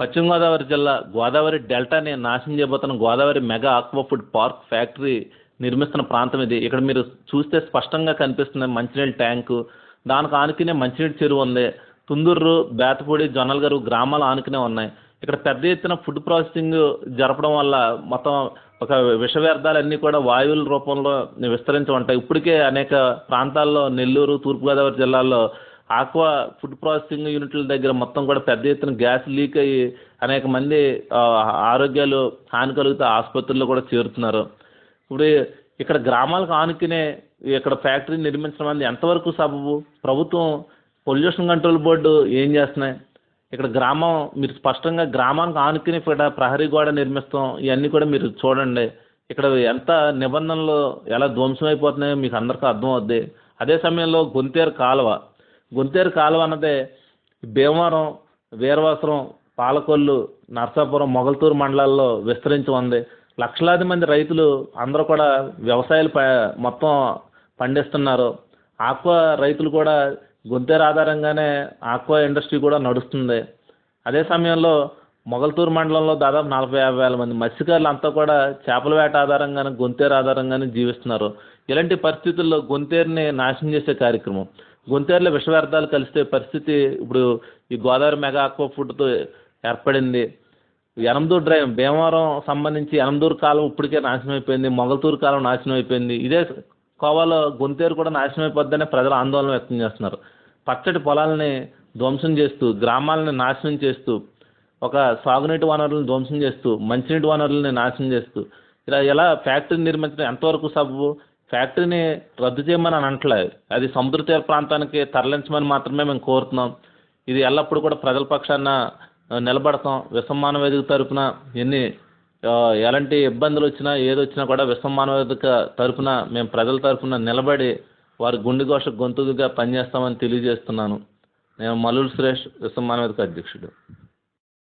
పశ్చిమ గోదావరి జిల్లా గోదావరి డెల్టాని నాశనం చేయబోతున్న Godavari mega aqua food park factory నిర్మిస్తున్న ప్రాంతం ఇది. ఇక్కడ మీరు చూస్తే స్పష్టంగా కనిపిస్తుంది మంచినీళ్ళ ట్యాంకు దానికి ఆనుకునే మంచినీటి చెరువు ఉంది. తుందూరు బేతపూడి జొన్నలగారు గ్రామాలు ఆనుకునే ఉన్నాయి. ఇక్కడ పెద్ద ఎత్తున ఫుడ్ ప్రాసెసింగ్ జరపడం వల్ల మొత్తం ఒక విష వ్యర్థాలన్నీ కూడా వాయువుల రూపంలో విస్తరించి ఉంటాయి. ఇప్పటికే అనేక ప్రాంతాల్లో నెల్లూరు తూర్పుగోదావరి జిల్లాల్లో ఆక్వా ఫుడ్ ప్రాసెసింగ్ యూనిట్ల దగ్గర మొత్తం కూడా పెద్ద ఎత్తున గ్యాస్ లీక్ అయ్యి అనేక మంది ఆరోగ్యాలు హాని కలుగుతూ ఆసుపత్రుల్లో కూడా చేరుతున్నారు. ఇప్పుడు ఇక్కడ గ్రామాలకు ఆనుకునే ఇక్కడ ఫ్యాక్టరీ నిర్మించడం అనేది ఎంతవరకు సబబు? ప్రభుత్వం పొల్యూషన్ కంట్రోల్ బోర్డు ఏం చేస్తున్నాయి? ఇక్కడ గ్రామం మీరు స్పష్టంగా గ్రామానికి ఆనుకుని ఇక్కడ ప్రహరీ గోడ నిర్మిస్తాం ఇవన్నీ కూడా మీరు చూడండి. ఇక్కడ ఎంత నిబంధనలు ఎలా ధ్వంసం అయిపోతున్నాయో మీకు అందరికీ అర్థం అవుద్ది అదే సమయంలో గొంతేరు కాలువ గొంతేరు కాలువ అన్నదే భీమవరం వీరవసరం పాలకొల్లు నర్సాపురం మొగల్తూరు మండలాల్లో విస్తరించి ఉంది. లక్షలాది మంది రైతులు అందరూ కూడా వ్యవసాయాలు ప మొత్తం పండిస్తున్నారు. ఆక్వా రైతులు కూడా గొంతేరు ఆధారంగానే ఆక్వా ఇండస్ట్రీ కూడా నడుస్తుంది. అదే సమయంలో మొగల్తూరు మండలంలో దాదాపు నలభై యాభై వేల మంది మత్స్యకారులు అంతా కూడా చేపల వేట ఆధారంగానే గొంతేరు ఆధారంగానే జీవిస్తున్నారు. ఇలాంటి పరిస్థితుల్లో గొంతేరుని నాశనం చేసే కార్యక్రమం గొంతేరులో విష వ్యర్థాలు కలిస్తే పరిస్థితి ఇప్పుడు ఈ గోదావరి మెగా ఆక్వా ఫుడ్తో ఏర్పడింది. ఎనందూరు డ్రైవ్ భీమవరం సంబంధించి ఎనందూరు కాలం ఇప్పటికే నాశనం అయిపోయింది. మొగల్తూరు కాలం నాశనం అయిపోయింది. ఇదే కోవాలో గొంతేరు కూడా నాశనం అయిపోద్దనే ప్రజలు ఆందోళన వ్యక్తం చేస్తున్నారు. పచ్చటి పొలాలని ధ్వంసం చేస్తూ గ్రామాలని నాశనం చేస్తూ ఒక సాగునీటి వనరులను ధ్వంసం చేస్తూ మంచినీటి వనరులని నాశనం చేస్తూ ఇలా ఎలా ఫ్యాక్టరీ నిర్మించడం ఎంతవరకు సబబు? ఫ్యాక్టరీని రద్దు చేయమని అని అంటలే అది సముద్ర తీర ప్రాంతానికి తరలించమని మాత్రమే మేము కోరుతున్నాం. ఇది ఎల్లప్పుడూ కూడా ప్రజల పక్షాన నిలబడతాం. విసమ్మాన వేదిక తరపున ఎన్ని ఎలాంటి ఇబ్బందులు వచ్చినా ఏది వచ్చినా కూడా విసమ్మాన వేదిక తరపున మేము ప్రజల తరపున నిలబడి వారి గుండె ఘోష గొంతుగా పనిచేస్తామని తెలియజేస్తున్నాను. నేను మల్లుల్ సురేష్ విసమ్మాన వేదిక అధ్యక్షుడు.